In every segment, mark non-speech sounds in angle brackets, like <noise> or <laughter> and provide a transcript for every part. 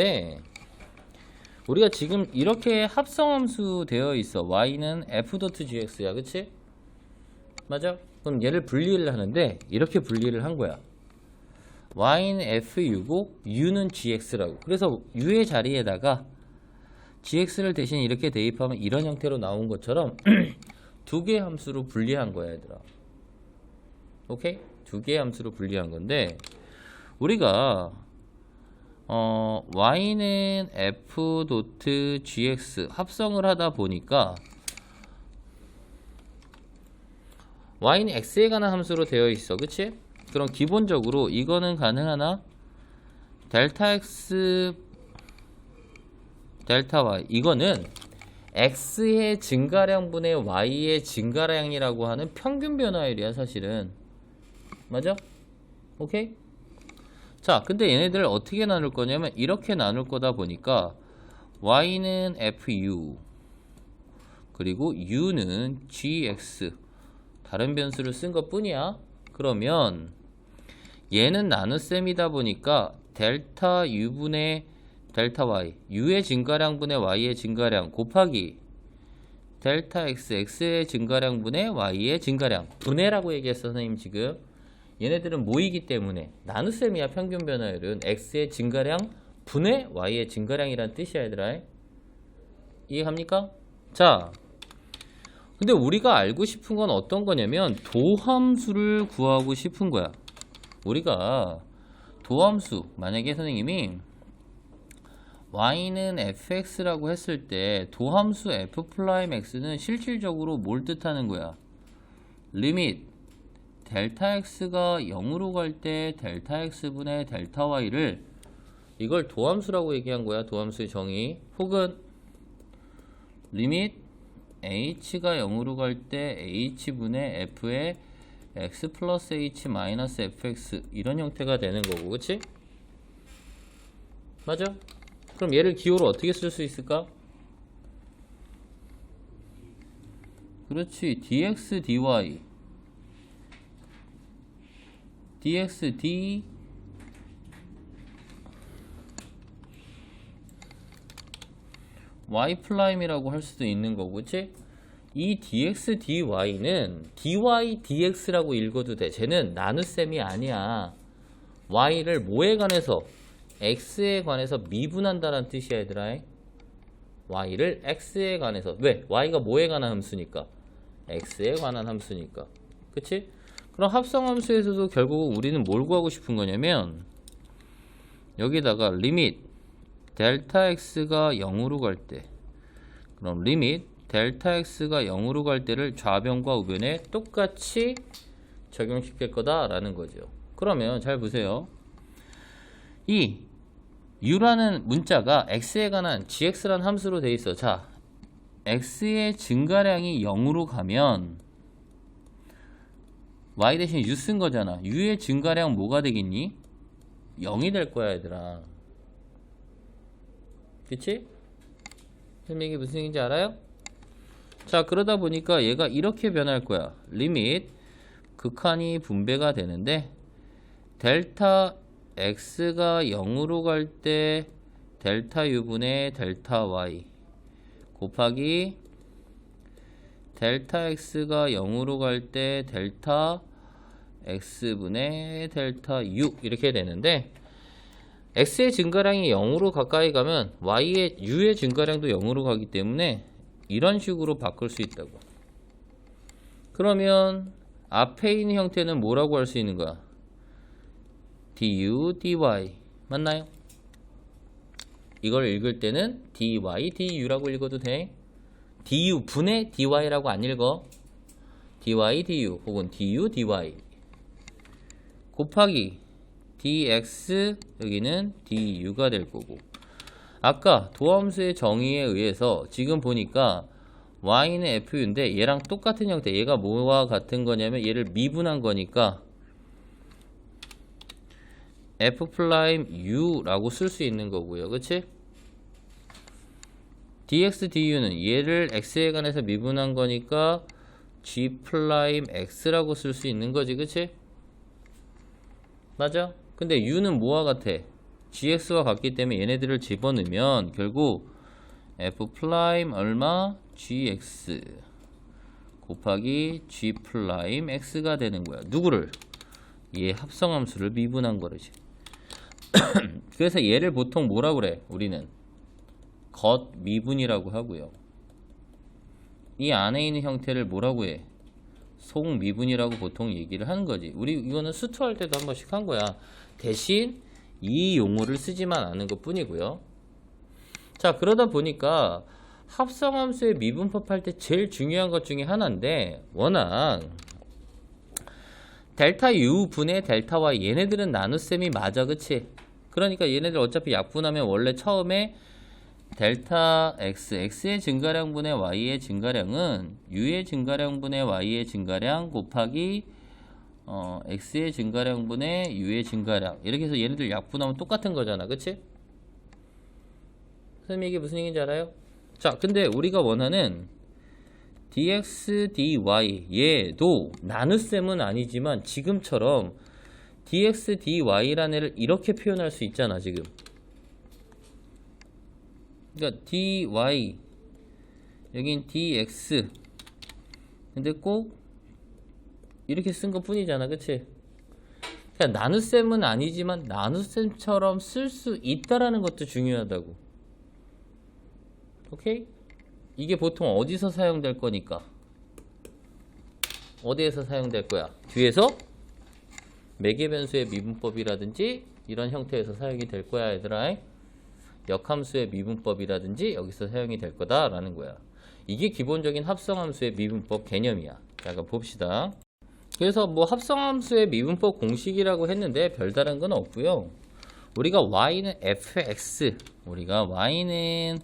네. 우리가 지금 이렇게 합성함수 되어 있어. y는 f.gx야. 그치? 맞아? 그럼 얘를 분리를 하는데 이렇게 분리를 한 거야. y는 fu고 u는 gx라고. 그래서 u의 자리에다가 gx를 대신 이렇게 대입하면 이런 형태로 나온 것처럼 <clears throat> 두 개의 함수로 분리한 거야, 얘들아. 오케이? 두 개의 함수로 분리한 건데 우리가 어, y는 f 도트 gx 합성을 하다 보니까 y는 x에 관한 함수로 되어 있어. 그치? 그럼 기본적으로 이거는 가능하나? 델타 x 델타 y 이거는 x의 증가량분의 y의 증가량이라고 하는 평균 변화율이야 사실은 맞아? 오케이? 자 근데 얘네들을 어떻게 나눌 거냐면 이렇게 나눌 거다 보니까 y는 fu 그리고 u는 gx. 다른 변수를 쓴 것 뿐이야. 그러면 얘는 나눗셈이다 보니까 델타 u분의 델타 y u의 증가량분의 y의 증가량 곱하기 델타 x x의 증가량분의 y의 증가량 분해라고 얘기했어 선생님 지금 얘네들은 모이기 때문에 나눗셈이야 평균 변화율은. X의 증가량 분의 y의 증가량이란 뜻이야 얘들아. 이해갑니까? 자 근데 우리가 알고 싶은 건 어떤 거냐면 도함수를 구하고 싶은 거야. 우리가 도함수 만약에 선생님이 y는 fx라고 했을 때 도함수 f'x는 실질적으로 뭘 뜻하는 거야? 리밋 델타 x가 0으로 갈 때 델타 x분의 델타 y를 이걸 도함수라고 얘기한 거야 도함수의 정의 혹은 리밋 h가 0으로 갈 때 h분의 f의 x 플러스 h 마이너스 fx 이런 형태가 되는 거고 그치? 맞아? 그럼 얘를 기호로 어떻게 쓸 수 있을까? 그렇지 dx dy dx d y 프라임이라고 할 수도 있는 거고 그치? 이 dx dy는 dy dx라고 읽어도 돼. 쟤는 나눗셈이 아니야. Y를 뭐에 관해서? X에 관해서 미분한다는 뜻이야 얘들아. Y를 x에 관해서. 왜? y가 뭐에 관한 함수니까? X에 관한 함수니까. 그치? 그럼 합성함수에서도 결국 우리는 뭘 구하고 싶은 거냐면 여기다가 리밋 델타 x가 0으로 갈 때 그럼 리밋 델타 x가 0으로 갈 때를 좌변과 우변에 똑같이 적용시킬 거다라는 거죠. 그러면 잘 보세요. 이 u라는 문자가 x에 관한 gx라는 함수로 돼 있어. 자, x의 증가량이 0으로 가면 y 대신 u 쓴 거잖아. u의 증가량 뭐가 되겠니? 0이 될 거야, 얘들아. 그치? 설명이 무슨 얘기인지 알아요? 자, 그러다 보니까 얘가 이렇게 변할 거야. 리밋 극한이 분배가 되는데 델타 x가 0으로 갈 때 델타 u분의 델타 y 곱하기 델타 x가 0으로 갈 때 델타 x분의 델타 u 이렇게 되는데 x의 증가량이 0으로 가까이 가면 y의 u의 증가량도 0으로 가기 때문에 이런 식으로 바꿀 수 있다고. 그러면 앞에 있는 형태는 뭐라고 할 수 있는 거야? du dy 맞나요? 이걸 읽을 때는 dy du라고 읽어도 돼. du 분의 dy라고 안 읽어. dy du 혹은 du dy 곱하기 dx 여기는 du가 될 거고 아까 도함수의 정의에 의해서 지금 보니까 y는 fu인데 얘랑 똑같은 형태 얘가 뭐와 같은 거냐면 얘를 미분한 거니까 f u라고 쓸 수 있는 거고요 그치? dx du는 얘를 x에 관해서 미분한 거니까 g x라고 쓸 수 있는 거지 그치? 맞아? 근데 u는 뭐와 같아? gx와 같기 때문에 얘네들을 집어넣으면 결국 f 프라임 얼마 gx 곱하기 g 프라임 x가 되는 거야. 누구를? 얘 합성함수를 미분한 거지. <clears throat> 그래서 얘를 보통 뭐라 그래? 우리는 겉 미분이라고 하고요. 이 안에 있는 형태를 뭐라고 해? 속 미분이라고 보통 얘기를 하는 거지. 우리 이거는 수투할 때도 한 번씩 한 거야. 대신 이 용어를 쓰지만 않은 것 뿐이고요. 자, 그러다 보니까 합성함수의 미분법 할 때 제일 중요한 것 중에 하나인데 워낙 델타 U 분의 델타 Y 얘네들은 나눗셈이 맞아 그치? 그러니까 얘네들 어차피 약분하면 원래 처음에 델타 X, X의 증가량분의 Y의 증가량은 U의 증가량분의 Y의 증가량 곱하기 어, X의 증가량분의 U의 증가량 이렇게 해서 얘네들 약분하면 똑같은 거잖아 그치? 선생님 이게 무슨 얘기인지 알아요? 자 근데 우리가 원하는 dx, dy 얘도 나눗셈은 아니지만 지금처럼 dx, dy라는 애를 이렇게 표현할 수 있잖아 지금 그러니까 dy 여긴 dx. 근데 꼭 이렇게 쓴 것 뿐이잖아 그치? 그냥 나눗셈은 아니지만 나눗셈처럼 쓸 수 있다라는 것도 중요하다고. 오케이? 이게 보통 어디서 사용될 거니까? 어디에서 사용될 거야? 뒤에서? 매개변수의 미분법이라든지 이런 형태에서 사용이 될 거야 얘들아 역함수의 미분법이라든지 여기서 사용이 될 거다라는 거야. 이게 기본적인 합성함수의 미분법 개념이야. 자 그럼 봅시다. 그래서 뭐 합성함수의 미분법 공식이라고 했는데 별다른 건 없고요. 우리가 y는 fx 우리가 y는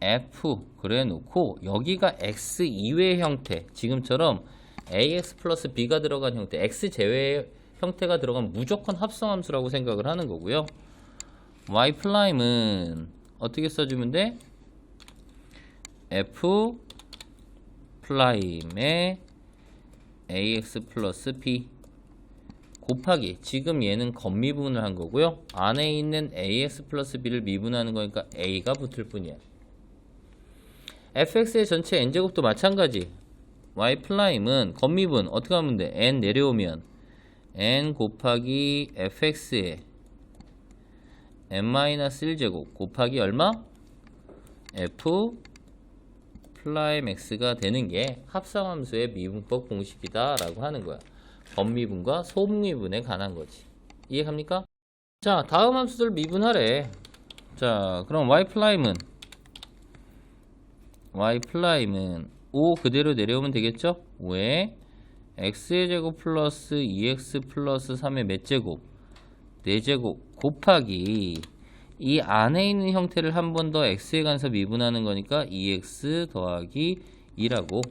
f 그래 놓고 여기가 x 이외의 형태 지금처럼 ax 플러스 b가 들어간 형태 x 제외의 형태가 들어간 무조건 합성함수라고 생각을 하는 거고요 y 프라임은 어떻게 써주면 돼? f 프라임의 ax 플러스 b 곱하기 지금 얘는 겉미분을 한 거고요 안에 있는 ax 플러스 b를 미분하는 거니까 a가 붙을 뿐이야 fx의 전체 n제곱도 마찬가지 y 프라임은 겉미분 어떻게 하면 돼? n 내려오면 n 곱하기 fx의 n-1제곱 곱하기 얼마? f 플라임 x가 되는 게 합성함수의 미분법 공식이다 라고 하는 거야 겉미분과 속미분에 관한 거지 이해갑니까? 자 다음 함수들 미분하래 자 그럼 y 플라임은 y 플라임은 5 그대로 내려오면 되겠죠? 5에 x의 제곱 플러스 2x 플러스 3의 몇 제곱 4제곱 곱하기 이 안에 있는 형태를 한 번 더 x에 관해서 미분하는 거니까 2x 더하기 2라고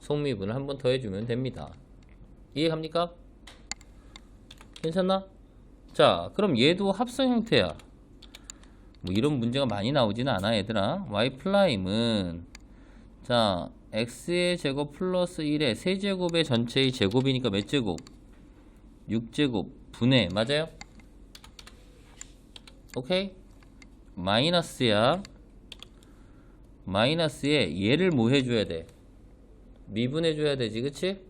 속미분을 한 번 더 해주면 됩니다. 이해갑니까? 괜찮나? 자 그럼 얘도 합성 형태야. 뭐 이런 문제가 많이 나오지는 않아 얘들아. y 플라임은 자 x의 제곱 플러스 1의 세제곱의 전체의 제곱이니까 몇 제곱? 6제곱 분의 맞아요? 오케이? 마이너스야 마이너스에 얘를 뭐 해줘야 돼? 미분해줘야 되지 그치?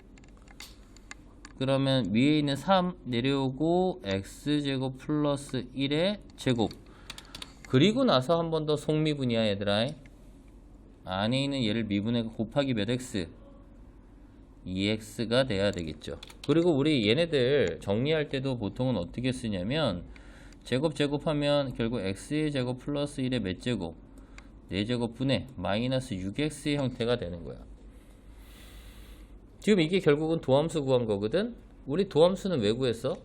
그러면 위에 있는 3 내려오고 x제곱 플러스 1의 제곱 그리고 나서 한 번 더 속미분이야 얘들아 안에 있는 얘를 미분해 곱하기 몇 x 2x가 돼야 되겠죠 그리고 우리 얘네들 정리할 때도 보통은 어떻게 쓰냐면 제곱 제곱하면 결국 x의 제곱 플러스 1의 몇 제곱 4제곱 분의 마이너스 6x의 형태가 되는 거야 지금 이게 결국은 도함수 구한 거거든 우리 도함수는 왜 구했어?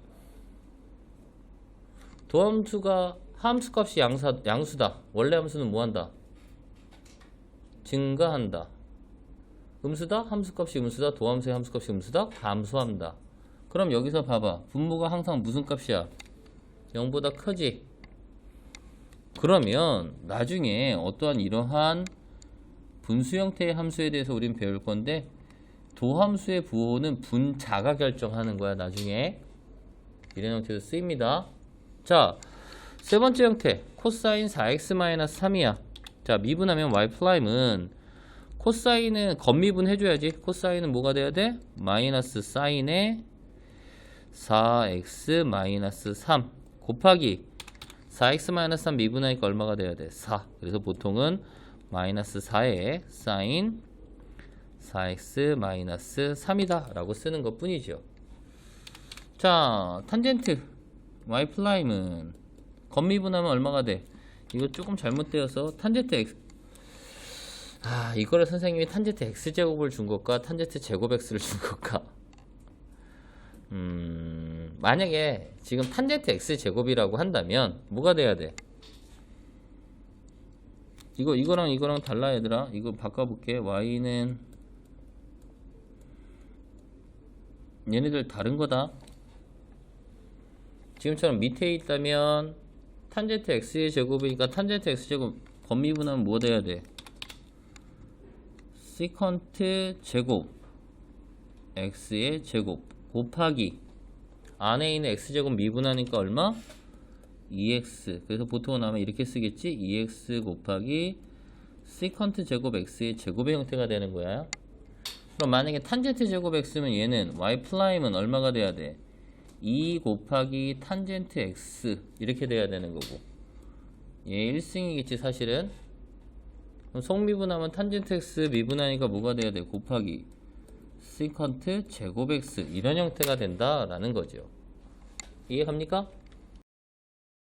도함수가 함수 값이 양사, 양수다 원래 함수는 뭐한다? 증가한다 음수다? 함수값이 음수다? 도함수의 함수값이 음수다? 감소한다 그럼 여기서 봐봐 분모가 항상 무슨 값이야? 0보다 크지? 그러면 나중에 어떠한 이러한 분수 형태의 함수에 대해서 우린 배울 건데 도함수의 부호는 분자가 결정하는 거야 나중에. 이런 형태로 쓰입니다. 자 세 번째 형태. 코사인 4x-3이야. 자 미분하면 y 프라임은 코사인은 겉미분 해줘야지. 코사인은 뭐가 돼야 돼? 마이너스 사인의 4x-3 곱하기 4x-3 미분하니까 얼마가 돼야 돼? 4 그래서 보통은 마이너스 4에 사인 4x-3이다 라고 쓰는 것 뿐이죠. 자 탄젠트. y 프라임은 겉미분하면 얼마가 돼? 이거 조금 잘못되어서 탄젠트 x. 아 이거를 선생님이 탄젠트 x제곱을 준 것과 탄젠트 제곱 x를 준 것과. 음 만약에 지금 탄젠트 x제곱이라고 한다면 뭐가 돼야 돼? 이거 이거랑 이거랑 달라 얘들아 이거 바꿔볼게 y는 얘네들 다른 거다 지금처럼 밑에 있다면 탄젠트 x의 제곱이니까 탄젠트 x제곱 겉미분하면 뭐 돼야 돼? 시컨트 제곱 x의 제곱 곱하기 안에 있는 x제곱 미분하니까 얼마? 2x 그래서 보통은 아마 이렇게 쓰겠지? 2x 곱하기 시컨트 제곱 x의 제곱의 형태가 되는 거야. 그럼 만약에 탄젠트 제곱 x면 얘는 y 프라임은 얼마가 돼야 돼? 2 곱하기 탄젠트 x. 이렇게 돼야 되는 거고. 얘 1승이겠지 사실은? 그럼 속미분하면 탄젠트 x 미분하니까 뭐가 돼야 돼? 곱하기 시컨트 제곱 x 이런 형태가 된다라는 거죠 이해갑니까?